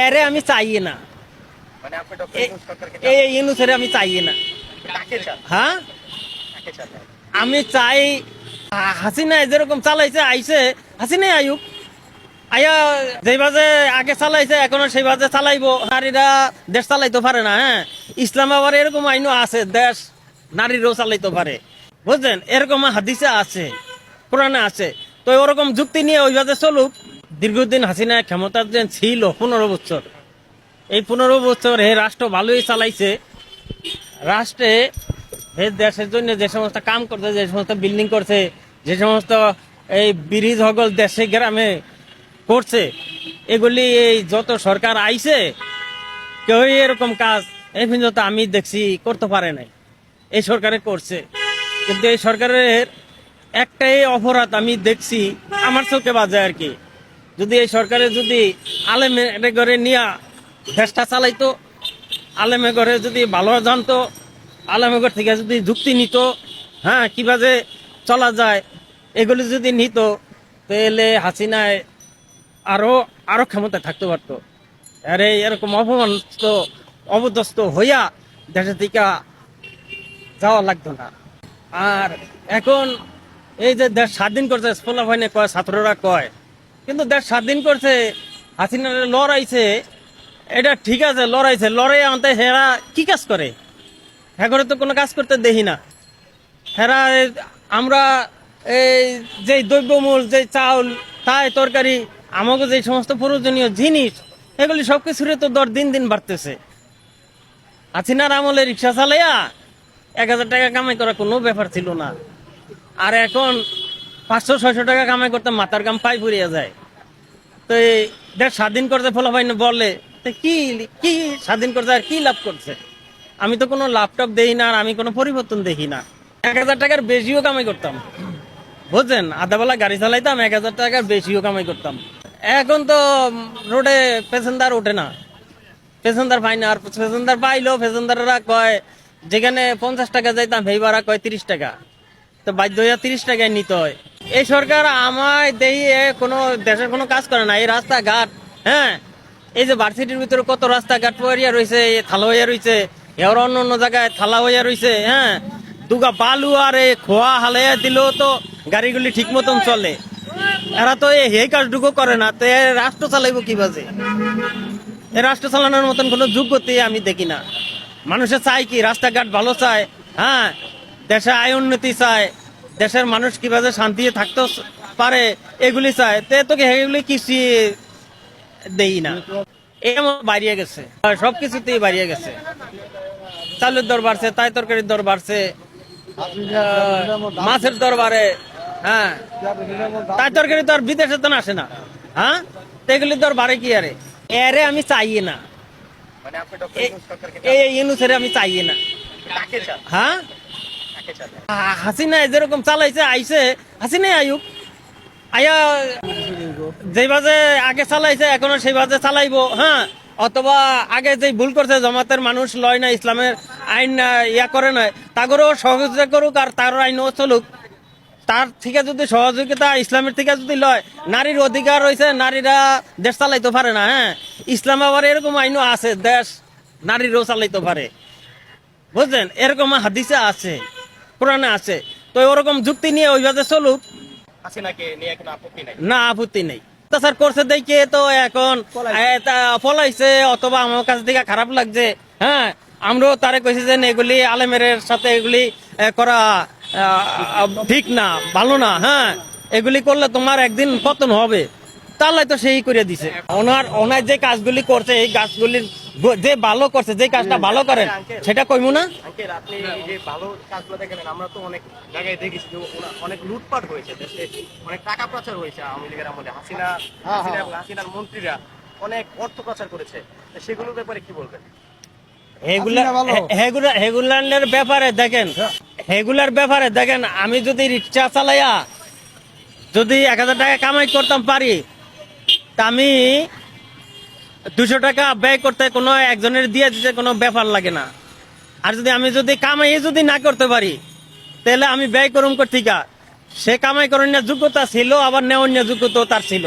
এরে আমি চাই না। মানে এই ইউনুসের আমি চাই না। হ্যাঁ? আমি চাই হাসিনা যেরকম চালাইছে আইছে। হাসিনাই আয়ুক আয়া যেই বাজে আগে চালাইছে এখন সেই বাজে চালাইবো। নারীরা দেশ চালাইতে পারে না হ্যাঁ? ইসলাম আবার এরকম আইনও আছে দেশ নারীরাও চালাইতে পারে। বুঝলেন? এরকম হাদিসে আছে কোরআনে আছে। তো ওরকম যুক্তি নিয়ে ওই বাজে চলুক। দীর্ঘদিন হাসিনা ক্ষমতার যে ছিল পনেরো বছর। এই পনেরো বছর হে রাষ্ট্র ভালোই চালাইছে। রাষ্ট্রে এই দেশের জন্য যে সমস্ত কাম করছে, যে সমস্ত বিল্ডিং করছে, যে সমস্ত এই ব্রিজ হগল দেশে, গ্রামে করছে, এগুলি এই যত সরকার আইছে কেউ এরকম কাজ এই পর্যন্ত আমি দেখছি করতে পারে নাই। এই সরকারে করছে। কিন্তু এই সরকারের একটাই অপরাধ আমি দেখছি, আমার চোখে বাজে আর কি। যদি এই সরকারে যদি আলেমে করে নিয়া দেশটা চালাইতো, আলেমে ঘরে যদি ভালো জানতো, আলেমে ঘর থেকে যদি যুক্তি নিত হ্যাঁ কীভাবে চলা যায়, এগুলি যদি নিত, তাহলে হাসিনায় আরও আরও ক্ষমতা থাকতে পারতো। আরে এরকম অপমানিত অবদস্ত হইয়া দেশের থেকে যাওয়া লাগতো না। আর এখন এই যে দেশ স্বাধীন করছে স্কুল কয়, ছাত্ররা কয় কিন্তু দেশ স্বাধীন করছে, হাসিনার লড়াইছে। এটা ঠিক আছে, লড়াইছে। লড়াই আনতে হেরা কি কাজ করে? হ্যাঁ তো কোনো কাজ করতে দেখি না। হেরা আমরা এই যে দ্রব্যমূল যে চাউল, তাই তরকারি, আমাকে যে সমস্ত প্রয়োজনীয় জিনিস, এগুলি সব কিছুরে তো দর দিন দিন বাড়তেছে। হাসিনার আমলে রিক্সা চালাইয়া এক হাজার টাকা কামাই করা কোনো ব্যাপার ছিল না। আর এখন পাঁচশো, ছয়শো টাকা কামাই করতে মাথার কাম পাই পড়িয়া যায়। তো এই দেশ স্বাধীন করতে ফলাফাই বললে তো কি কি স্বাধীন করতে আর কি লাভ করছে? আমি তো কোনো ল্যাপটপ দেখি না, আর আমি কোনো পরিবর্তন দেখি না। এক হাজার টাকার বেশিও কামাই করতাম। বুঝছেন? আধাবেলা গাড়ি চালাইতাম, এক হাজার টাকার বেশিও কামাই করতাম। এখন তো রোডে প্যাসেঞ্জার ওঠে না। প্যাসেঞ্জার পাই না, আর প্যাসেঞ্জার পাইলেও প্যাসেঞ্জাররা কয়, যেখানে পঞ্চাশ টাকা যাইতাম সেই ভাড়া কয় তিরিশ টাকা। তো বাধ্য হইয়া তিরিশ টাকায় নিতে হয়। এই সরকার আমায় এ কোনো দেশের কোনো কাজ করে না, এই রাস্তাঘাট হ্যাঁ? এই যে ভার্সিটির ভিতরে কত রাস্তাঘাট হইয়া রয়েছে থালা হইয়া রয়েছে এর অন্য অন্য জায়গায় থালা হইয়া রয়েছে হ্যাঁ? দুগা বালু আর এ খোয়া হালাইয়া দিলেও তো গাড়িগুলি ঠিক মতন চলে। এরা তো এই কাজটুকু করে না, তো রাষ্ট্র চালাইবো কীভাবে এ রাষ্ট্র চালানোর মতন কোনো যোগ্যতা আমি দেখি না। মানুষে চায় কি, রাস্তাঘাট ভালো চায় হ্যাঁ? দেশে আয় উন্নতি চায়। দেশের মানুষ কীভাবে শান্তি থাকতে পারে এগুলি চায় তে তোকে এগুলি কিছু দেই না। এমন বাড়িয়ে গেছে। আর সবকিছুতেই বাড়িয়ে গেছে। চালের দর বাড়ছে তাই তরকারির দর বাড়ছে। মাছের দর বাড়ে হ্যাঁ। তাই তরকারি তো আর বিদেশে তো আসে না। হ্যাঁ? তো এগুলির দর বাড়ে কি আরে? এরে আমি চাই না। মানে এই ইউনুসের আমি চাই না। হ্যাঁ? হাসিনা যেরকম চালাইছে, আইছে। হাসিনাই আয়ুক আয়া যেই বাজে আগে চালাইছে, এখনও সেই বাজে চালাইবো হ্যাঁ? অথবা আগে যে ভুল করছে, জমাতের মানুষ লয় না ইসলামের আইন ইয়া করে না তাগরও সহযোগিতা করুক আর তার আইনও চলুক। তার থেকে যদি সহযোগিতা, ইসলামের থেকে যদি লয়, নারীর অধিকার রয়েছে, নারীরা দেশ চালাইতে পারে না হ্যাঁ? ইসলাম আবার এরকম আইনও আছে, দেশ নারীরাও চালাইতে পারে। বুঝলেন? এরকম হাদিসে আছে। কোরআনে আছে। তো ওরকম যুক্তি নিয়ে ওইভাবে চলুক। না আপত্তি নেই। করছে দেখে তো এখন ফলাইছে অথবা আমার কাছে থেকে খারাপ লাগছে। হ্যাঁ আমরাও তারে কইছি যে এগুলি আলেমের সাথে এগুলি করা ঠিক না ভালো না হ্যাঁ। এগুলি করলে তোমার একদিন পতন হবে। তাহলে তো সেই করে দিছে। ওনার ওনার যে কাজগুলি করছে এই কাজগুলির গ- যে ভালো করছে যে কাজটা ভালো করেন সেটা কইমু না? আঙ্কেল আপনি যে ভালো কাজগুলো দেখেন আমরা তো অনেক জায়গায় দেখেছি যে অনেক লুটপাট হয়েছে দেশে অনেক টাকা পাচার হয়েছে আওয়ামী লীগের আমলে হাসিনা হাসিনা এবং হাসিনার মন্ত্রীরা অনেক অর্থ পাচার করেছে। সেগুলোর ব্যাপারে কি বলবেন? হেগুলার ব্যাপারে দেখেন হেগুলার ব্যাপারে দেখেন আমি যদি রিক্সা চালাইয়া যদি এক হাজার টাকা কামাই করতাম পারি তা আমি দুশো টাকা ব্যয় করতে কোনো একজনের দিয়ে দিতে কোনো ব্যাপার লাগে না। আর যদি আমি যদি কামাই যদি না করতে পারি, তাহলে আমি ব্যয় করুম কর্তিকা সে কামাই করার যোগ্যতা ছিল, আবার নেওয়ার যোগ্যতা তার ছিল।